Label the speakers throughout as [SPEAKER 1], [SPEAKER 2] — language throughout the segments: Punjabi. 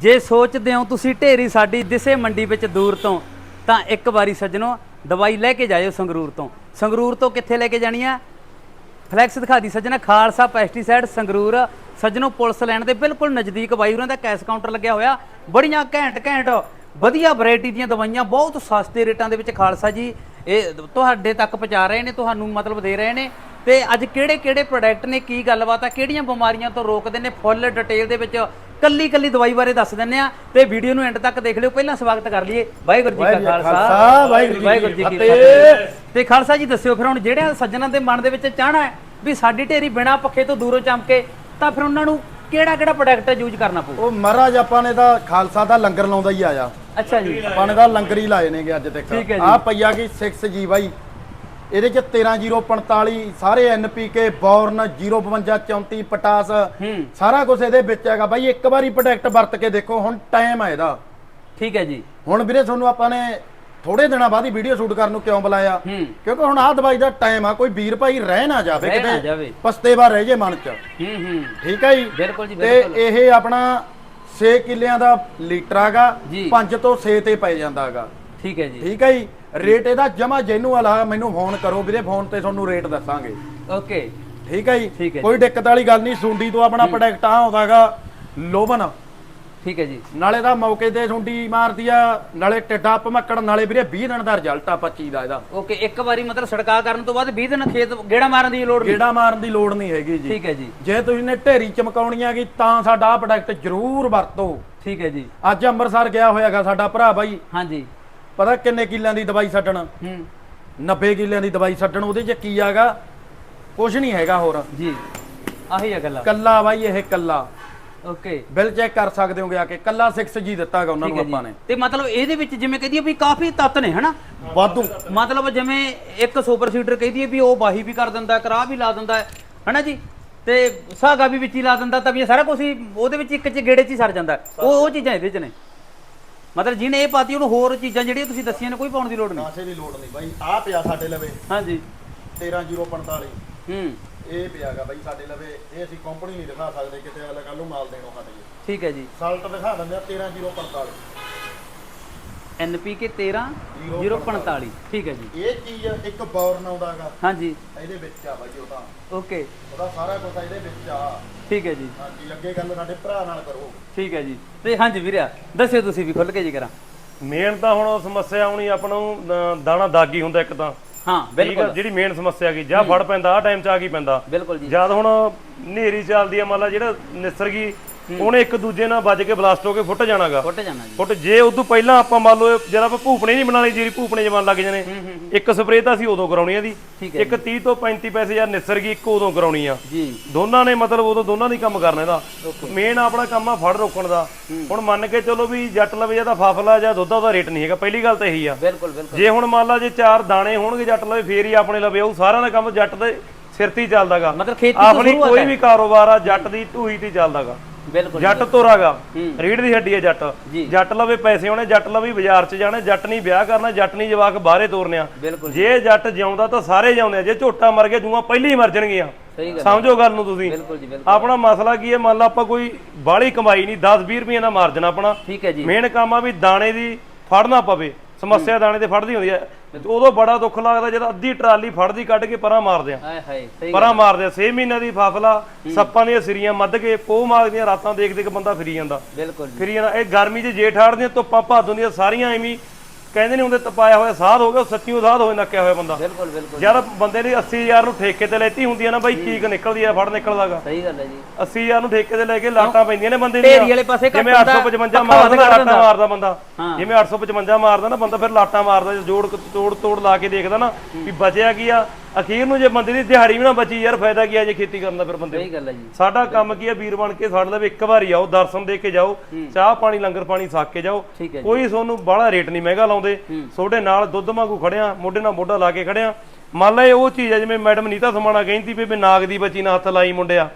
[SPEAKER 1] ਜੇ ਸੋਚਦੇ ਹੋ ਤੁਸੀਂ ਢੇਰੀ ਸਾਡੀ ਦਿਸੇ ਮੰਡੀ ਵਿੱਚ ਦੂਰ ਤੋਂ, ਤਾਂ ਇੱਕ ਵਾਰੀ ਸੱਜਣੋ ਦਵਾਈ ਲੈ ਕੇ ਜਾਇਓ ਸੰਗਰੂਰ ਤੋਂ। ਸੰਗਰੂਰ ਤੋਂ ਕਿੱਥੇ ਲੈ ਕੇ ਜਾਣੀ ਆ? ਫਲੈਕਸ ਦਿਖਾ ਦੀ ਸੱਜਣਾ, ਖਾਲਸਾ ਪੈਸਟੀਸਾਈਡ ਸੰਗਰੂਰ। ਸੱਜਣੋ ਪੁਲਿਸ ਲੈਣ ਦੇ ਬਿਲਕੁਲ ਨਜ਼ਦੀਕ ਬਾਈ ਉਹਨਾਂ ਦਾ ਕੈਸ਼ ਕਾਊਂਟਰ ਲੱਗਿਆ ਹੋਇਆ। ਬੜੀਆਂ ਘੈਂਟ ਘੈਂਟ ਵਧੀਆ ਵੈਰਾਈਟੀ ਦੀਆਂ ਦਵਾਈਆਂ, ਬਹੁਤ ਸਸਤੇ ਰੇਟਾਂ ਦੇ ਵਿੱਚ ਖਾਲਸਾ ਜੀ, ਇਹ ਤੁਹਾਡੇ ਤੱਕ ਪਹੁੰਚਾ ਰਹੇ ਨੇ, ਤੁਹਾਨੂੰ ਮਤਲਬ ਦੇ ਰਹੇ ਨੇ। ਤੇ ਅੱਜ ਕਿਹੜੇ ਕਿਹੜੇ ਪ੍ਰੋਡਕਟ ਨੇ, ਕੀ ਗੱਲਬਾਤ ਆ, ਕਿਹੜੀਆਂ ਬਿਮਾਰੀਆਂ ਤੋਂ ਰੋਕਦੇ ਨੇ? ਫੁੱਲ ਡਿਟੇਲ ਦੇ ਵਿੱਚ ਕੱਲੀ ਕੱਲੀ ਦਵਾਈ ਬਾਰੇ ਦੱਸ ਦਿੰਨੇ ਆ ਤੇ ਵੀਡੀਓ ਨੂੰ ਐਂਡ ਤੱਕ ਦੇਖ ਲਿਓ ਪਹਿਲਾਂ ਸਵਾਗਤ ਕਰ ਲਈਏ। ਵਾਹਿਗੁਰੂ ਜੀ ਕਾ
[SPEAKER 2] ਜੀ
[SPEAKER 1] ਖਾਲਸਾ।
[SPEAKER 2] ਵਾਹਿਗੁਰੂ ਜੀ ਕੀ
[SPEAKER 1] ਜੀ
[SPEAKER 2] ਫਤਿਹ।
[SPEAKER 1] ਤੇ ਖਾਲਸਾ ਜੀ ਦੱਸਿਓ ਫਿਰ ਹੁਣ ਜਿਹੜੇ ਸੱਜਣਾਂ ਦੇ ਮਨ ਦੇ ਵਿੱਚ ਚਾਹਣਾ ਹੈ ਵੀ ਸਾਡੀ ਢੇਰੀ ਬਿਨਾ ਪੱਖੇ ਤੋਂ ਦੂਰੋਂ ਚਮਕੇ ਤਾਂ ਫਿਰ ਉਹਨਾਂ ਨੂੰ ਕਿਹੜਾ ਕਿਹੜਾ ਪ੍ਰੋਡਕਟ ਯੂਜ਼ ਕਰਨਾ ਪਊ?
[SPEAKER 2] ਉਹ ਮਹਾਰਾਜ ਆਪਾਂ ਨੇ ਤਾਂ ਖਾਲਸਾ ਦਾ ਲੰਗਰ ਲਾਉਂਦਾ ਹੀ ਆਇਆ।
[SPEAKER 1] ਅੱਛਾ ਜੀ।
[SPEAKER 2] ਆਪਾਂ ਨੇ ਤਾਂ ਲੰਗਰ ਹੀ ਲਾਏ ਨੇਗੇ ਅੱਜ ਤੱਕ।
[SPEAKER 1] ਜੀ।
[SPEAKER 2] ਆ ਪਈਆ ਕੀ 6G ਬਾਈ। ਇਹਦੇ ਚ 13045 ਸਾਰੇ NPK ਬੌਰਨ 052 34 ਪਟਾਸ
[SPEAKER 1] ਹੂੰ।
[SPEAKER 2] ਸਾਰਾ ਕੁਝ ਇਹਦੇ ਵਿੱਚ ਹੈਗਾ ਬਾਈ। ਇੱਕ ਵਾਰੀ ਪ੍ਰੋਡਕਟ ਵਰਤ ਕੇ ਦੇਖੋ ਹੁਣ ਟਾਈਮ ਆ ਇਹਦਾ।
[SPEAKER 1] ਠੀਕ ਹੈ ਜੀ।
[SPEAKER 2] ਹੁਣ ਵੀਰੇ ਤੁਹਾਨੂੰ ਆਪਾਂ ਨੇ ਥੋੜੇ ਦਿਨਾਂ ਬਾਅਦ ਹੀ ਵੀਡੀਓ ਸ਼ੂਟ ਕਰਨ ਨੂੰ ਕਿਉਂ ਬੁਲਾਇਆ?
[SPEAKER 1] ਹੂੰ।
[SPEAKER 2] ਕਿਉਂਕਿ ਹੁਣ ਆਹ ਦਵਾਈ ਦਾ ਟਾਈਮ ਆ ਕੋਈ ਵੀਰ ਭਾਈ ਰਹਿ ਨਾ ਜਾਵੇ ਕਿਤੇ।
[SPEAKER 1] ਜਾਵੇ।
[SPEAKER 2] ਪਛਤੇਵਾ ਰਹਿ ਜੇ ਮਨ ਚ।
[SPEAKER 1] ਹੂੰ ਹੂੰ।
[SPEAKER 2] ਠੀਕ ਹੈ ਜੀ?
[SPEAKER 1] ਬਿਲਕੁਲ ਜੀ
[SPEAKER 2] ਤੇ ਇਹ ਆਪਣਾ 6 ਕਿੱਲਿਆਂ ਦਾ ਲੀਟਰ
[SPEAKER 1] ਜੀ।
[SPEAKER 2] 5 ਤੋਂ 6 ਤੇ ਪੈ ਜਾਂਦਾ ਹੈਗਾ
[SPEAKER 1] ਠੀਕ ਹੈ ਜੀ।
[SPEAKER 2] ਠੀਕ ਹੈ ਜੀ? ਰੇਟ ਇਹਦਾ ਜਮਾ ਜੈਨੂਅਲ ਆ ਮੈਨੂੰ ਫੋਨ ਕਰੋ ਵੀਰੇ ਫੋਨ ਤੇ ਤੁਹਾਨੂੰ ਰੇਟ ਦੱਸਾਂਗੇ।
[SPEAKER 1] ਓਕੇ
[SPEAKER 2] ਠੀਕ ਹੈ
[SPEAKER 1] ਠੀਕ
[SPEAKER 2] ਜੀ। ਕੋਈ ਦਿੱਕਤ ਵਾਲੀ ਗੱਲ ਨਹੀਂ ਸੁੰਡੀ ਤੋਂ ਆਪਣਾ ਪ੍ਰੋਡਕਟ ਆ ਆਉਂਦਾਗਾ ਲੋਬਨ।
[SPEAKER 1] ਠੀਕ ਹੈ ਜੀ।
[SPEAKER 2] ਨਾਲੇ ਦਾ ਮੌਕੇ ਤੇ ਸੁੰਡੀ ਮਾਰਦੀ ਆ ਨਾਲੇ ਟਿੱਡਾ ਭਮੱਕੜ ਨਾਲੇ ਵੀਰੇ 20 ਦਿਨ ਦਾ ਰਿਜ਼ਲਟ ਆ 25 ਦਾ ਇਹਦਾ।
[SPEAKER 1] ਓਕੇ ਇੱਕ ਵਾਰੀ ਮਤਲਬ ਛੜਕਾ ਕਰਨ ਤੋਂ ਬਾਅਦ 20 ਦਿਨ ਖੇਤ ਗੇੜਾ ਮਾਰਨ ਦੀ ਲੋੜ ਨਹੀਂ।
[SPEAKER 2] ਗੇੜਾ ਮਾਰਨ ਦੀ ਲੋੜ ਨਹੀਂ ਹੈਗੀ ਜੀ।
[SPEAKER 1] ਠੀਕ ਹੈ ਜੀ।
[SPEAKER 2] ਜੇ ਤੁਸੀਂ ਨੇ ਢੇਰੀ ਚਮਕਾਉਣੀ ਹੈਗੀ ਤਾਂ ਸਾਡਾ ਆ ਪ੍ਰੋਡਕਟ ਜ਼ਰੂਰ ਵਰਤੋ।
[SPEAKER 1] ਠੀਕ ਹੈ ਜੀ।
[SPEAKER 2] ਅੱਜ ਅੰਮ੍ਰਿਤਸਰ ਗਿਆ ਹੋਇਆਗਾ ਸਾਡਾ ਭਰਾ ਬਾਈ।
[SPEAKER 1] ਹਾਂਜੀ।
[SPEAKER 2] ਪਤਾ ਕਿੰਨੇ ਕਿੱਲਿਆਂ ਦੀ ਦਵਾਈ ਛੱਡਣ?
[SPEAKER 1] ਹੂੰ।
[SPEAKER 2] 90 ਕਿੱਲਿਆਂ ਦੀ ਦਵਾਈ ਛੱਡਣ ਉਹਦੇ 'ਚ ਕੀ ਆਗਾ? ਕੁਝ ਨਹੀਂ ਹੈਗਾ ਹੋਰ।
[SPEAKER 1] ਜੀ। ਆਹੀ ਆ ਗੱਲਾਂ।
[SPEAKER 2] ਕੱਲਾ ਬਾਈ ਇਹ ਕੱਲਾ।
[SPEAKER 1] ਓਕੇ।
[SPEAKER 2] ਬਿੱਲ ਚੈੱਕ ਕਰ ਸਕਦੇ ਹੋਗੇ ਆ ਕੇ ਕੱਲਾ 6G ਦਿੱਤਾਗਾ ਉਹਨਾਂ ਨੂੰ ਆਪਾਂ ਨੇ।
[SPEAKER 1] ਤੇ ਮਤਲਬ ਇਹਦੇ ਵਿੱਚ ਜਿਵੇਂ ਕਹਦੀ ਵੀ ਕਾਫੀ ਤੱਤ ਨੇ ਹਨਾ?
[SPEAKER 2] ਵਾਧੂ।
[SPEAKER 1] ਮਤਲਬ ਜਿਵੇਂ ਇੱਕ ਸੁਪਰ ਸੀਡਰ ਕਹਦੀ ਵੀ ਉਹ ਬਾਹੀ ਵੀ ਕਰ ਦਿੰਦਾ ਕਰਾ ਵੀ ਲਾ ਦਿੰਦਾ ਹਨਾ ਜੀ? ਤੇ ਸਾਗਾ ਵੀ ਵਿੱਚ ਹੀ ਲਾ ਦਿੰਦਾ ਤਾਂ ਵੀ ਇਹ ਸਾਰਾ ਕੁਝ ਹੀ ਉਹਦੇ ਵਿੱਚ ਇੱਕ ਚ ਗੇੜੇ ਚ ਹੀ ਸਰ ਜਾਂਦਾ। ਉਹ ਉਹ ਚੀਜ਼ਾਂ ਇਹਦੇ ਚ ਨੇ। ਮਤਲਬ ਜਿਹਨੇ ਇਹ ਪਾਤੀ ਉਹਨੂੰ ਹੋਰ ਚੀਜ਼ਾਂ ਜਿਹੜੀਆਂ ਤੁਸੀਂ ਦੱਸੀਆਂ ਨੇ ਕੋਈ ਪਾਉਣ ਦੀ ਲੋੜ ਨਹੀਂ।
[SPEAKER 2] ਕਾਸੇ ਦੀ ਲੋੜ ਨਹੀਂ ਬਾਈ ਆ ਪਿਆ ਸਾਡੇ ਲਵੇ।
[SPEAKER 1] ਹਾਂਜੀ।
[SPEAKER 2] 13045
[SPEAKER 1] ਹੂੰ।
[SPEAKER 2] ਇਹ ਪਿਆਗਾ ਬਾਈ ਸਾਡੇ ਲਵੇ ਇਹ ਅਸੀਂ ਕੰਪਨੀ ਨਹੀਂ ਦਿਖਾ ਸਕਦੇ ਕਿਤੇ ਅਗਲਾ ਕੱਲ ਨੂੰ ਮਾਲ ਦੇਣੋਂ ਹਟ ਜੇ
[SPEAKER 1] ਠੀਕ ਹੈ ਜੀ।
[SPEAKER 2] ਸਾਲਟ ਦਿਖਾ ਦਿੰਦੇ ਆ 13045
[SPEAKER 1] NPK 13 045 ਠੀਕ ਹੈ ਜੀ।
[SPEAKER 2] ਇਹ ਚੀਜ਼ ਇੱਕ ਬੌਰਨ ਆਉਂਦਾਗਾ
[SPEAKER 1] ਹਾਂਜੀ।
[SPEAKER 2] ਇਹਦੇ ਵਿੱਚ ਆ ਬਾਈ ਉਹ ਤਾਂ।
[SPEAKER 1] ਓਕੇ।
[SPEAKER 2] ਉਹਦਾ ਸਾਰਾ ਕੁਝ ਇਹਦੇ ਵਿੱਚ ਆ।
[SPEAKER 1] ਠੀਕ ਹੈ ਜੀ।
[SPEAKER 2] ਹਾਂਜੀ ਅੱਗੇ ਗੱਲ ਸਾਡੇ ਭਰਾ ਨਾਲ ਕਰੋ।
[SPEAKER 1] ਠੀਕ ਹੈ ਜੀ। ਤੇ ਹਾਂਜੀ ਵੀਰਿਆ ਦੱਸਿਓ ਤੁਸੀਂ ਵੀ ਖੁੱਲ ਕੇ ਜੀ ਕਰਾਂ
[SPEAKER 3] ਮੇਨ ਤਾਂ ਹੁਣ ਸਮੱਸਿਆ ਆਉਣੀ ਆਪਾਂ ਨੂੰ ਦਾਣਾ ਦਾਗੀ ਹੁੰਦਾ ਇੱਕ ਤਾਂ।
[SPEAKER 1] ਹਾਂ ਬਿਲਕੁਲ।
[SPEAKER 3] ਜਿਹੜੀ ਮੇਨ ਸਮੱਸਿਆ ਗਈ ਜਾਂ ਫੜ ਪੈਂਦਾ ਆ ਟਾਈਮ ਚ ਆ ਕੀ ਪੈਂਦਾ।
[SPEAKER 1] ਬਿਲਕੁਲ ਜੀ।
[SPEAKER 3] ਜਦ ਹੁਣ ਨੇਰੀ ਚੱਲਦੀ ਆ ਮੰਨ ਲਾ ਜਿਹੜਾ ਨਿਸਰ ਗਈ ਉਹਨੇ ਇੱਕ ਦੂਜੇ ਨਾਲ ਵੱਜ ਕੇ ਬਲਾਸਟ ਹੋ ਕੇ ਫੁੱਟ ਜਾਣਾਗਾ।
[SPEAKER 1] ਫੁੱਟ ਜਾਣਾ ਜੀ
[SPEAKER 3] ਫੁੱਟ ਜੇ ਉਦੋਂ ਪਹਿਲਾਂ ਆਪਾਂ ਮੰਨ ਲਓ ਜਦ ਆਪਾਂ ਭੂਪਣੇ ਨਹੀਂ ਬਣਾਣੀ ਜੀਰੀ ਭੂਪਣੇ ਜਵਾਨ ਲੱਗ ਜਾਣੇ ਇੱਕ ਸਪਰੇਅ ਤਾਂ ਅਸੀਂ ਉਦੋਂ ਕਰਾਉਣੀ ਆ ਦੀ ਇੱਕ 30 ਤੋਂ 35 ਪੈਸੇ ਯਾਰ ਨਿਸਰ ਗਈ ਇੱਕ ਉਦੋਂ ਕਰਾਉਣੀ ਆ।
[SPEAKER 1] ਜੀ।
[SPEAKER 3] ਦੋਨਾਂ ਨੇ ਮਤਲਬ ਉਦੋਂ ਦੋਨਾਂ ਦੀ ਕੰਮ ਕਰਨਾ ਇਹਦਾ। ਮੇਨ ਆਪਣਾ ਕੰਮ ਆ ਫੜ ਰੋਕਣ ਦਾ। ਹੁਣ ਮੰਨ ਕੇ ਚਲੋ ਵੀ ਜੱਟ ਲਵੇ ਜਾਂ ਤਾਂ ਫਫਲਾ ਜਾਂ ਦੁੱਧਾ ਦਾ ਰੇਟ ਨਹੀਂ ਹੈਗਾ। ਪਹਿਲੀ ਗੱਲ ਤਾਂ ਇਹੀ ਆ।
[SPEAKER 1] ਬਿਲਕੁਲ ਬਿਲਕੁਲ।
[SPEAKER 3] ਜੇ ਹੁਣ ਮੰਨ ਲਾ ਜੇ ਚਾਰ ਦਾਣੇ ਹੋਣਗੇ ਜੱਟ ਲਵੇ ਫੇਰ ਹੀ ਆਪਣੇ ਲਵੇ। ਉਹ ਸਾਰਿਆਂ ਦਾ ਕੰਮ ਜੱਟ ਦੇ ਸਿਰ ਤੇ ਚੱਲਦਾਗਾ।
[SPEAKER 1] ਮਤਲਬ ਖੇਤੀ ਤੋਂ
[SPEAKER 3] ਆਪਣੀ
[SPEAKER 1] ਸ਼ੁਰੂਆਤ
[SPEAKER 3] ਕੋਈ
[SPEAKER 1] ਹੈ।
[SPEAKER 3] ਵੀ ਕਾਰੋਬਾਰ ਆ ਜੱਟ ਦੀ ਢੂਈ ਤੇ ਚੱਲਦਾਗਾ।
[SPEAKER 1] ਬਿਲਕੁਲ
[SPEAKER 3] ਜੱਟ ਤੋਰਾਗਾ। ਰੀੜ ਦੀ ਹੱਡੀ ਹੈ ਜੱਟ। ਜੱਟ ਲਵੇ ਪੈਸੇ ਹੋਣੇ ਜੱਟ ਲਵੇ ਬਾਜ਼ਾਰ 'ਚ ਜਾਣਾ ਜੱਟ ਨਹੀਂ ਵਿਆਹ ਕਰਨਾ ਜੱਟ ਨਹੀਂ ਜਵਾਕ ਬਾਹਰੇ ਤੋਰਨਿਆ। ਜੇ। ਜੱਟ ਜਿਉਂਦਾ ਤਾਂ ਸਾਰੇ ਜਿਉਂਦੇ ਆ ਜੇ ਝੋਟਾ ਮਰ ਗਿਆ ਜੂਆਂ ਪਹਿਲੀ ਮਰ ਜਾਣਗੀਆਂ। ਸਮਝੋ ਗੱਲ ਨੂੰ ਤੁਸੀਂ। ਆਪਣਾ ਮਸਲਾ ਕੀ ਹੈ ਮੰਨ ਲਾ ਆਪਾਂ ਕੋਈ ਬਾਹਲੀ ਕਮਾਈ ਨਹੀਂ 10 20 ਰੁਪਏ ਦਾ ਮਾਰਜਨ ਆਪਣਾ।
[SPEAKER 1] ਠੀਕ ਹੈ ਜੀ।
[SPEAKER 3] ਮੇਨ ਕੰਮ ਆ ਵੀ ਦਾਣੇ ਦੀ ਫੜਨਾ ਪਵੇ। ਸਮੱਸਿਆ ਦਾਣੇ ਤੇ ਫੜਦੀ ਹੁੰਦੀ ਹੈ ਤੇ ਉਦੋਂ ਬੜਾ ਦੁੱਖ ਲੱਗਦਾ ਜਦੋਂ ਅੱਧੀ ਟਰਾਲੀ ਫੜਦੀ ਕੱਢ ਕੇ ਪਰਾਂ ਮਾਰਦੇ ਆ।
[SPEAKER 1] ਹਾਏ ਹਾਏ ਸਹੀ
[SPEAKER 3] ਪਰਾਂ ਮਾਰਦੇ ਆ 6 ਮਹੀਨਿਆਂ ਦੀ ਫਾਫਲਾ ਸੱਪਾਂ ਦੀਆਂ ਸਿਰੀਆਂ ਮੱਧ ਕੇ ਪੋਹ ਮਾਰਦੀਆਂ ਰਾਤਾਂ ਦੇਖ ਦੇਖ ਬੰਦਾ ਫਿਰੀ ਜਾਂਦਾ।
[SPEAKER 1] ਬਿਲਕੁਲ
[SPEAKER 3] ਫਿਰੀ ਜਾਂਦਾ। ਇਹ ਗਰਮੀ 'ਚ ਜੇਠ ਹਾੜ ਦੀਆਂ ਧੁੱਪਾਂ ਭਾਦੋਂ ਦੀਆਂ ਸਾਰੀਆਂ ਐਵੇਂ ਕਹਿੰਦੇ ਨਹੀਂ ਹੁੰਦੇ ਤਪਾਇਆ ਹੋਇਆ ਸਾਧ ਹੋ ਗਿਆ ਉਹ ਸੱਚੀਓ ਸਾਧ ਹੋਏ ਨੱਕਿਆ ਹੋਇਆ ਬੰਦਾ।
[SPEAKER 1] ਬਿਲਕੁਲ ਬਿਲਕੁਲ।
[SPEAKER 3] ਯਾਰ ਬੰਦੇ ਦੀ 80000 ਨੂੰ ਠੇਕੇ ਤੇ ਲੈਤੀ ਹੁੰਦੀ ਆ ਨਾ ਬਾਈ ਚੀਕ ਨਿਕਲਦੀ ਆ ਫੜ ਨਿਕਲਦਾਗਾ।
[SPEAKER 1] ਸਹੀ ਗੱਲ ਹੈ ਜੀ।
[SPEAKER 3] 80000 ਨੂੰ ਠੇਕੇ ਤੇ ਲੈ ਕੇ ਲਾਟਾਂ ਪੈਂਦੀਆਂ ਨੇ ਬੰਦੇ
[SPEAKER 1] ਢੇਰੀ ਵਾਲੇ ਪਾਸੇ ਘੱਟ
[SPEAKER 3] ਜਿਵੇਂ
[SPEAKER 1] ਹੁੰਦਾ,
[SPEAKER 3] 855
[SPEAKER 1] ਪੱਖਾ
[SPEAKER 3] ਮਾਰਦਾ ਲਾਟਾਂ। ਮਾਰਦਾ ਬੰਦਾ। ਜਿਵੇਂ 855 ਮਾਰਦਾ ਨਾ ਬੰਦਾ ਫਿਰ ਲਾਟਾਂ ਮਾਰਦਾ ਜੋੜ ਤੋੜ ਤੋੜ ਲਾ ਕੇ ਦੇਖਦਾ ਨਾ ਵੀ ਬਚਿਆ ਕੀ ਆ ਅਖੀਰ ਨੂੰ ਜੇ ਬੰਦੇ ਦੀ ਦਿਹਾੜੀ ਵੀ ਨਾ ਬਚੀ ਯਾਰ ਫਾਇਦਾ ਕੀ ਆ ਜੇ ਖੇਤੀ ਕਰਨ ਦਾ ਫਿਰ ਬੰਦੇ
[SPEAKER 1] ਸਹੀ ਗੱਲ ਹੈ ਜੀ।
[SPEAKER 3] ਸਾਡਾ ਕੰਮ ਕੀ ਆ ਵੀਰ ਬਣ ਕੇ ਸਾਡੇ ਲਵੇ ਇੱਕ ਵਾਰੀ ਆਓ ਦਰਸ਼ਨ ਦੇ ਕੇ ਜਾਓ ਚਾਹ ਪਾਣੀ ਲੰਗਰ ਪਾਣੀ ਛਕ ਕੇ ਜਾਓ। ਕੋਈ ਤੁਹਾਨੂੰ ਬਾਹਲਾ ਰੇਟ ਨਹੀਂ ਮਹਿੰਗਾ ਲਾਉਂਦੇ। ਤੁਹਾਡੇ ਨਾਲ ਦੁੱਧ ਵਾਂਗੂ ਖੜਿਆ ਮੋਢੇ ਨਾਲ ਮੋਢਾ ਲਾ ਕੇ ਖੜਿਆ। ਮੰਨ ਲਾ ਉਹ ਚੀਜ਼ ਆ ਜਿਵੇਂ ਮੈਡਮ ਨੀਤਾ ਸਮਾਣਾ ਕਹਿੰਦੀ ਵੀ ਨਾਗ ਦੀ ਬੱਚੀ ਨਾਲ ਹੱਥ ਲਾਈ ਮੁੰਡਿਆ।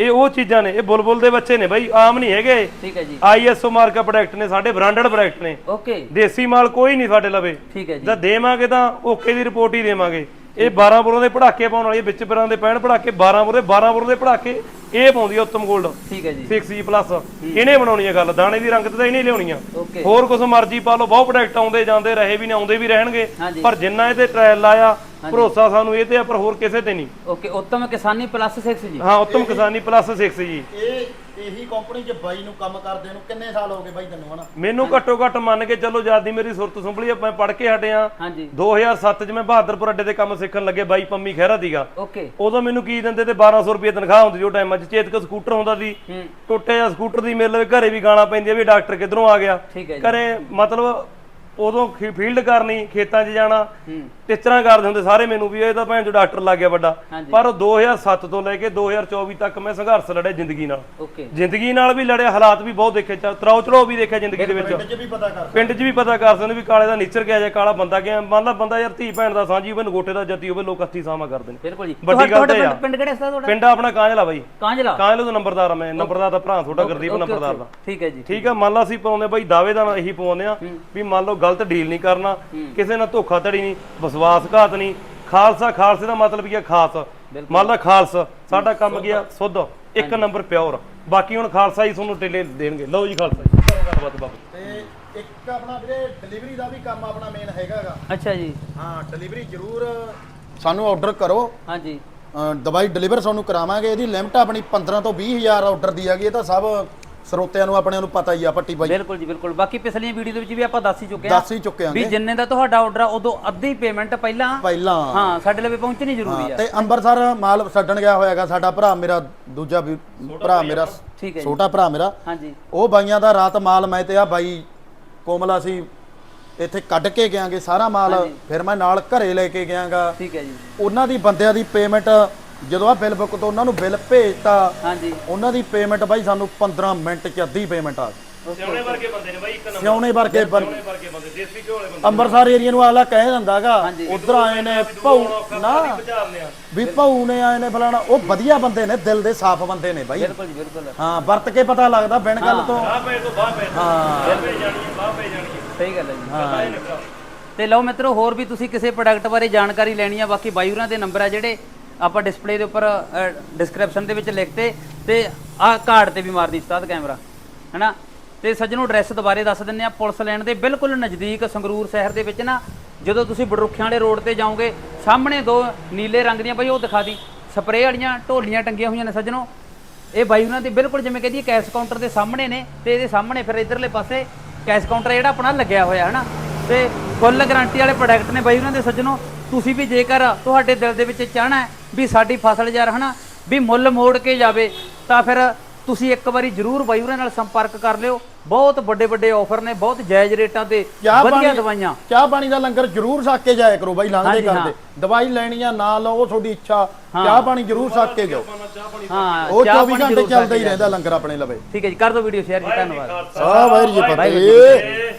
[SPEAKER 3] ਇਹ ਉਹ ਚੀਜ਼ਾਂ ਨੇ ਇਹ ਬੁਲਬੁਲ ਦੇ ਬੱਚੇ ਨੇ ਬਾਈ ਆਮ ਨਹੀਂ ਹੈਗੇ।
[SPEAKER 1] ਠੀਕ ਹੈ ਜੀ।
[SPEAKER 3] ਆਈਐਸਓ ਮਾਰਕਾ ਪ੍ਰੋਡਕਟ ਨੇ ਸਾਡੇ ਬ੍ਰਾਂਡਡ ਪ੍ਰੋਡਕਟ ਨੇ।
[SPEAKER 1] ਓਕੇ।
[SPEAKER 3] ਦੇਸੀ ਮਾਲ ਕੋਈ ਨਹੀਂ ਸਾਡੇ ਲਵੇ।
[SPEAKER 1] ਠੀਕ ਹੈ ਜੀ।
[SPEAKER 3] ਜਦ ਦੇਵਾਂਗੇ ਤਾਂ ਓਕੇ ਦੀ ਰਿਪੋਰਟ ਹੀ ਦੇਵਾਂਗੇ। ਇਹ 12 ਬੋਰਾਂ ਦੇ ਪੜਾਕੇ ਪਾਉਣ ਵਾਲੀ ਵਿੱਚ ਪਰਾਂ ਦੇ ਪੈਣ ਪੜਾਕੇ 12 ਬੋਰੇ 12 ਬੋਰ ਦੇ ਪੜਾਕੇ। ਇਹ ਪਾਉਂਦੀ ਆ ਉੱਤਮ ਗੋਲਡ।
[SPEAKER 1] ਠੀਕ ਹੈ ਜੀ।
[SPEAKER 3] 6G ਪਲੱਸ ਇਹਨੇ ਬਣਾਉਣੀ ਹੈ ਗੱਲ ਦਾਣੇ ਦੀ ਰੰਗਤ ਤਾਂ ਇਹਨੇ ਲਿਆਉਣੀ ਆ। ਹੋਰ ਕੁਝ ਮਰਜ਼ੀ ਪਾ ਲਓ ਬਹੁਤ ਪ੍ਰੋਡਕਟ ਆਉਂਦੇ ਜਾਂਦੇ ਰਹੇ ਵੀ ਨੇ ਆਉਂਦੇ ਵੀ ਰਹਿਣਗੇ। ਪਰ ਜਿੰਨਾ ਇਹ ਤੇ ਟ੍ਰਾਇਲ ਲਾਇਆ ਭਰੋਸਾ ਸਾਨੂੰ ਇਹ ਤੇ ਆ ਪਰ ਹੋਰ ਕਿਸੇ ਤੇ ਨਹੀਂ।
[SPEAKER 1] ਓਕੇ ਉੱਤਮ ਕਿਸਾਨੀ ਪਲੱਸ 6 ਜੀ।
[SPEAKER 3] ਹਾਂ ਉੱਤਮ ਕਿਸਾਨੀ ਪਲੱਸ 6 ਜੀ।
[SPEAKER 2] ਇਹ ਇਹੀ ਕੰਪਨੀ 'ਚ ਬਾਈ ਨੂੰ ਕੰਮ ਕਰਦੇ ਨੂੰ ਕਿੰਨੇ ਸਾਲ ਹੋ ਗਏ ਬਾਈ ਤੈਨੂੰ ਹਨਾ?
[SPEAKER 3] ਮੈਨੂੰ ਘੱਟੋ ਘੱਟ ਮੰਨ ਕੇ ਚੱਲੋ ਜਿਆਦੀ ਮੇਰੀ ਸੁਰਤ ਸੰਭਲੀ ਆ, ਮੈਂ ਪੜ ਕੇ ਹਟਿਆ
[SPEAKER 1] ਹਾਂਜੀ।
[SPEAKER 3] 2007 ਚ ਮੈਂ ਬਹਾਦਰਪੁਰ ਅੱਡੇ ਤੇ ਕੰਮ ਸਿੱਖਣ ਲੱਗੇ ਬਾਈ ਪੰਮੀ ਖਹਿਰਾ ਦੀਗਾ
[SPEAKER 1] ਓਕੇ
[SPEAKER 3] ਉਦੋਂ ਮੈਨੂੰ ਕੀ ਦਿੰਦੇ ਤੇ 1200 ਰੁਪਏ ਤਨਖਾਹ ਹੁੰਦੀ ਉਹ ਟਾਈਮ ਚੇਤਕ ਸਕੂਟਰ ਹੁੰਦਾ ਸੀ ਟੁੱਟੇ ਆ ਸਕੂਟਰ ਦੀ ਮੇਰੇ ਘਰੇ ਵੀ ਗਾਣਾ ਪੈਂਦੀ ਆ ਵੀ ਡਾਕਟਰ ਕਿੱਧਰੋਂ ਆ ਗਿਆ।
[SPEAKER 1] ਜੀ।
[SPEAKER 3] ਘਰੇ ਮਤਲਬ ਉਦੋਂ ਫੀਲਡ ਕਰਨੀ ਖੇਤਾਂ 'ਚ ਜਾਣਾ
[SPEAKER 1] ਹੂੰ।
[SPEAKER 3] ਟੀਚਰਾਂ ਕਰਦੇ ਹੁੰਦੇ ਸਾਰੇ ਮੈਨੂੰ ਵੀ ਇਹ ਤਾਂ ਭੈਣ ਜੋ ਡਾਕਟਰ ਲੱਗ ਗਿਆ ਵੱਡਾ। ਪਰ 2007 ਤੋਂ ਲੈ ਕੇ 2024 ਤੱਕ ਮੈਂ ਸੰਘਰਸ਼ ਲੜਿਆ ਜ਼ਿੰਦਗੀ ਨਾਲ।
[SPEAKER 1] ਓਕੇ।
[SPEAKER 3] ਜ਼ਿੰਦਗੀ ਨਾਲ ਵੀ ਲੜਿਆ ਹਾਲਾਤ ਵੀ ਬਹੁਤ ਦੇਖੇ ਚਾ ਤਰਾਉ ਚੜਾਓ ਵੀ ਦੇਖਿਆ ਜ਼ਿੰਦਗੀ ਦੇ ਵਿੱਚ।
[SPEAKER 2] ਪਿੰਡ 'ਚ ਵੀ ਪਤਾ ਕਰ
[SPEAKER 3] ਪਿੰਡ 'ਚ ਵੀ ਪਤਾ ਕਰ ਸਕਦੇ ਵੀ ਕਾਲੇ ਦਾ ਨੀਚਰ ਗਿਆ ਜਾਂ ਕਾਲਾ ਬੰਦਾ ਗਿਆ ਮੰਨ ਲਾ ਬੰਦਾ ਯਾਰ ਧੀ ਭੈਣ ਦਾ ਸਾਂਝੀ ਹੋਵੇ ਨਗੋਟੇ ਦਾ ਜੱਤੀ ਹੋਵੇ ਲੋਕ ਹੱਥੀ ਸਾਮਾ ਕਰਦੇ ਨੇ।
[SPEAKER 1] ਬਿਲਕੁਲ ਜੀ।
[SPEAKER 3] ਵੱਡੀ ਗੱਲ ਤਾਂ ਆ।
[SPEAKER 1] ਪਿੰਡ- ਪਿੰਡ ਕਿਹੜਾ ਸਦਾ ਤੁਹਾਡਾ?
[SPEAKER 3] ਪਿੰਡ ਆਪਣਾ ਕਾਂਜਲਾ ਬਾਈ।
[SPEAKER 1] ਕਾਂਜਲਾ?
[SPEAKER 3] ਕਾਂਜਲੇ ਤੋਂ ਨੰਬਰਦਾਰ ਆ ਮੈਂ ਨੰਬਰਦਾਰ ਦਾ ਭਰਾ ਤੁਹਾਡਾ ਗੁਰਦੀਪ ਨੰਬਰਦਾਰ। ਦਾ।
[SPEAKER 1] ਠੀਕ ਹੈ ਜੀ।
[SPEAKER 3] ਠੀਕ ਆ ਮੰਨ ਲਾ ਅਸੀਂ ਪਾਉਂਦੇ ਬਾਈ ਦਾਅਵੇ ਦਾ ਇਹੀ ਪਾਉਂਦੇ ਆ ਵੀ ਮੰਨ ਲਓ ਗਲਤ ਡੀਲ ਨਹੀਂ ਕਰਨਾ ਕਿਸੇ ਨਾਲ ਧੋਖਾਧੜੀ ਨਹੀਂ ਵਿਸ਼ਵਾਸਘਾਤ ਨਹੀਂ। ਖਾਲਸਾ ਖਾਲਸੇ ਦਾ ਮਤਲਬ ਕੀ ਆ ਖਾਸ? ਮੰਨ ਲਾ ਖਾਲਸ। ਸਾਡਾ ਕੰਮ ਗਿਆ ਸੁੱਧ। ਇੱਕ ਨੰਬਰ ਪਿਓਰ। ਬਾਕੀ ਹੁਣ ਖਾਲਸਾ ਹੀ ਤੁਹਾਨੂੰ ਟੇਲੇ ਦੇਣਗੇ। ਲਓ ਜੀ ਖਾਲਸਾ ਜੀ। ਕਰੋ ਗੱਲਬਾਤ ਬਾਬੂ।
[SPEAKER 2] ਤੇ ਇੱਕ ਆਪਣਾ ਵੀਰੇ ਡਿਲੀਵਰੀ ਦਾ ਵੀ ਕੰਮ ਆਪਣਾ ਮੇਨ ਹੈਗਾਗਾ
[SPEAKER 1] ਅੱਛਾ ਜੀ।
[SPEAKER 2] ਹਾਂ ਡਿਲੀਵਰੀ ਜ਼ਰੂਰ ਸਾਨੂੰ ਆਰਡਰ ਕਰੋ।
[SPEAKER 1] ਹਾਂਜੀ।
[SPEAKER 2] ਦਵਾਈ ਡਿਲੀਵਰ ਤੁਹਾਨੂੰ ਕਰਾਵਾਂਗੇ। ਇਹਦੀ ਲਿਮਟ ਆਪਣੀ 15 ਤੋਂ 20000 ਆਰਡਰ ਦੀ ਹੈਗੀ। ਇਹ ਤਾਂ ਸਭ ਸਰੋਤਿਆਂ ਨੂੰ ਆਪਣੇ ਨੂੰ ਪਤਾ ਹੀ ਆ ਪੱਟੀ ਬਾਈ।
[SPEAKER 1] ਬਿਲਕੁਲ ਜੀ ਬਿਲਕੁਲ। ਬਾਕੀ ਪਿਛਲੀਆਂ ਵੀਡੀਓ ਦੇ ਵਿੱਚ ਵੀ ਆਪਾਂ ਦੱਸ ਹੀ ਚੁੱਕੇ ਹਾਂ
[SPEAKER 2] ਦੱਸ ਹੀ ਚੁੱਕੇ
[SPEAKER 1] ਵੀ
[SPEAKER 2] ਆਂਗੇ
[SPEAKER 1] ਜਿੰਨੇ ਦਾ ਤੁਹਾਡਾ ਆਰਡਰ ਆ ਉਦੋਂ ਅੱਧੀ ਪੇਮੈਂਟ ਪਹਿਲਾਂ
[SPEAKER 2] ਪਹਿਲਾਂ।
[SPEAKER 1] ਹਾਂ ਸਾਡੇ ਲਈ ਪਹੁੰਚਣੀ ਜ਼ਰੂਰੀ ਆ।
[SPEAKER 2] ਤੇ ਅੰਮ੍ਰਿਤਸਰ ਮਾਲ ਛੱਡਣ ਗਿਆ ਹੋਇਆਗਾ ਸਾਡਾ ਭਰਾ ਮੇਰਾ ਦੂਜਾ ਵੀ ਭਰਾ ਮੇਰਾ
[SPEAKER 1] ਠੀਕ ਹੈ ਜੀ।
[SPEAKER 2] ਛੋਟਾ ਭਰਾ ਮੇਰਾ।
[SPEAKER 1] ਹਾਂਜੀ।
[SPEAKER 2] ਉਹ ਬਾਈਆਂ ਦਾ ਰਾਤ ਮਾਲ ਮੈਂ ਤੇ ਆ ਬਾਈ ਕੋਮਲਾ ਸੀ ਇੱਥੇ ਕੱਢ ਕੇ ਗਿਆਂਗੇ ਸਾਰਾ ਮਾਲ ਫਿਰ ਮੈਂ ਨਾਲ ਘਰੇ ਲੈ ਕੇ ਗਿਆਂਗਾ
[SPEAKER 1] ਠੀਕ ਹੈ ਜੀ।
[SPEAKER 2] ਉਹਨਾਂ ਦੀ ਬੰਦਿਆਂ ਦੀ ਪੇਮੈਂਟ ਜਦੋਂ ਆ ਬਿੱਲ ਬੁੱਕ ਤੋਂ ਉਹਨਾਂ ਨੂੰ ਬਿੱਲ ਭੇਜਤਾ
[SPEAKER 1] ਹਾਂਜੀ।
[SPEAKER 2] ਉਹਨਾਂ ਦੀ ਪੇਮੈਂਟ ਬਾਈ ਸਾਨੂੰ 15 ਮਿੰਟ ਚ ਅੱਧੀ ਪੇਮੈਂਟ ਆ ਗਈ।
[SPEAKER 3] ਸਿਆਣੇ ਵਰਗੇ ਬੰਦੇ ਨੇ ਬਾਈ ਇੱਕ ਨੰਬਰ।
[SPEAKER 2] ਸਿਉਣੇ ਵਰਗੇ
[SPEAKER 3] ਬੰਦੇ। ਦੇਸੀ ਵਾਲੇ ਬੰਦੇ।
[SPEAKER 2] ਅੰਮ੍ਰਿਤਸਰ ਏਰੀਆ ਨੂੰ ਆਲਾ ਕਹਿ ਦਿੰਦਾਗਾ ਉਧਰ ਆਏ ਨੇ ਭੌ ਨਾ।
[SPEAKER 3] ਵਿਚਾਰਨੇ ਆ।
[SPEAKER 2] ਵੀ ਭੌ ਨੇ ਆਏ ਨੇ ਫਲਾਣਾ ਉਹ ਵਧੀਆ ਬੰਦੇ ਨੇ ਦਿਲ ਦੇ ਸਾਫ਼ ਬੰਦੇ ਨੇ ਬਾਈ।
[SPEAKER 1] ਬਿਲਕੁਲ ਜੀ ਬਿਲਕੁਲ।
[SPEAKER 2] ਹਾਂ ਵਰਤ ਕੇ ਪਤਾ ਲੱਗਦਾ ਬਿਨ ਗੱਲ ਤੋਂ।
[SPEAKER 3] ਬਾਹ ਪਏ ਤੋਂ ਬਾਹ ਪਏ
[SPEAKER 2] ਹਾਂ।
[SPEAKER 3] ਬਾਹ ਪਏ ਜਾਣੀ ਹੈ ਬਾਹ ਪਏ ਜਾਣੀ ਹੈ
[SPEAKER 1] ਸਹੀ ਗੱਲ ਹੈ ਜੀ।
[SPEAKER 3] ਪਤਾ ਹੀ ਲੱਗਾ
[SPEAKER 1] ਤੇ ਲਓ ਮਿੱਤਰੋ ਹੋਰ ਵੀ ਤੁਸੀਂ ਕਿਸੇ ਪ੍ਰੋਡਕਟ ਬਾਰੇ ਜਾਣਕਾਰੀ ਲੈਣੀ ਆ ਬਾਕੀ ਬਾਈ ਹੋਰਾਂ ਦੇ ਨੰਬਰ ਆ ਜਿਹੜੇ। ਆਪਾਂ ਡਿਸਪਲੇ ਦੇ ਉੱਪਰ ਡਿਸਕ੍ਰਿਪਸ਼ਨ ਦੇ ਵਿੱਚ ਲਿਖਤੇ ਤੇ ਆਹ ਕਾਰਡ ਤੇ ਵੀ ਮਾਰਦੀ ਉਸਤਾਦ ਕੈਮਰਾ, ਹੈਨਾ? ਤੇ ਸੱਜਣੋ ਐਡਰੈਸ ਦੁਬਾਰੇ ਦੱਸ ਦਿੰਨੇ ਆ ਪੁਲਿਸ ਲੈਣ ਦੇ ਬਿਲਕੁਲ ਨਜ਼ਦੀਕ ਸੰਗਰੂਰ ਸ਼ਹਿਰ ਦੇ ਵਿੱਚ ਨਾ, ਜਦੋਂ ਤੁਸੀਂ ਬਡਰੁੱਖਿਆਂ ਵਾਲੇ ਰੋਡ ਤੇ ਜਾਓਗੇ, ਸਾਹਮਣੇ ਦੋ ਨੀਲੇ ਰੰਗ ਦੀਆਂ ਬਈ ਉਹ ਦਿਖਾ ਦੀ, ਸਪਰੇਅ ਵਾਲੀਆਂ ਢੋਲੀਆਂ ਟੰਗੀਆਂ ਹੋਈਆਂ ਨੇ ਸੱਜਣੋ। ਇਹ ਬਾਈ ਉਹਨਾਂ ਦੇ ਬਿਲਕੁਲ ਜਿਵੇਂ ਕਹਦੀ ਕੈਸ਼ ਕਾਊਂਟਰ ਦੇ ਸਾਹਮਣੇ ਨੇ ਤੇ ਇਹਦੇ ਸਾਹਮਣੇ ਫਿਰ ਇਧਰਲੇ ਪਾਸੇ ਕੈਸ਼ ਕਾਊਂਟਰ ਜਿਹੜਾ ਆਪਣਾ ਲੱਗਿਆ ਹੋਇਆ ਹੈ ਨਾ ਤੇ ਫੁੱਲ ਗਾਰੰਟੀ ਵਾਲੇ ਪ੍ਰੋਡਕਟ ਨੇ ਬਾਈ ਉਹਨਾਂ ਦੇ ਸੱਜਣੋ। ਤੁਸੀਂ ਵੀ ਜੇਕਰ ਤੁਹਾਡੇ ਦਿਲ ਦੇ ਵਿੱਚ ਚਾਹਣਾ ਹੈ ਵੀ ਸਾਡੀ ਫਸਲ ਯਾਰ ਹਨਾ ਵੀ ਮੁੱਲ ਮੋੜ ਕੇ ਜਾਵੇ ਤਾਂ ਫਿਰ ਤੁਸੀਂ ਇੱਕ ਵਾਰੀ ਜ਼ਰੂਰ ਬਾਈ ਉਹਨਾਂ ਨਾਲ ਸੰਪਰਕ ਕਰ ਲਿਓ। ਬਹੁਤ ਵੱਡੇ ਵੱਡੇ ਆਫਰ ਨੇ ਬਹੁਤ ਜਾਇਜ਼ ਰੇਟਾਂ ਤੇ
[SPEAKER 2] ਚਾਹ
[SPEAKER 1] ਵਧੀਆ
[SPEAKER 2] ਪਾਣੀ
[SPEAKER 1] ਦਵਾਈਆਂ।
[SPEAKER 2] ਚਾਹ ਪਾਣੀ ਦਾ ਲੰਗਰ ਜ਼ਰੂਰ ਛਕ ਕੇ ਜਾਇਆ ਕਰੋ ਬਾਈ ਲੰਘਦੇ
[SPEAKER 1] ਹਾਂਜੀ,
[SPEAKER 2] ਕਰਦੇ ਦਵਾਈ ਲੈਣੀ ਆ ਨਾ ਲਓ ਉਹ ਤੁਹਾਡੀ ਇੱਛਾ। ਚਾਹ ਪਾਣੀ ਜ਼ਰੂਰ ਛਕ ਕੇ ਜਾਓ।
[SPEAKER 1] ਹਾਂ
[SPEAKER 2] ਉਹ
[SPEAKER 1] ਚਾਹ
[SPEAKER 2] 24
[SPEAKER 1] ਪਾਣੀ
[SPEAKER 2] ਘੰਟੇ
[SPEAKER 1] ਜ਼ਰੂਰ
[SPEAKER 2] ਚੱਲਦਾ ਹੀ ਰਹਿੰਦਾ ਲੰਗਰ ਆਪਣੇ ਲਵੇ।
[SPEAKER 1] ਠੀਕ ਹੈ ਜੀ ਕਰ ਦਿਓ ਵੀਡੀਓ ਸ਼ੇਅਰ ਜੀ ਧੰਨਵਾਦ।
[SPEAKER 2] ਆ ਵਾਹਿਗੁਰੂ ਜੀ ਫਤਿਹ।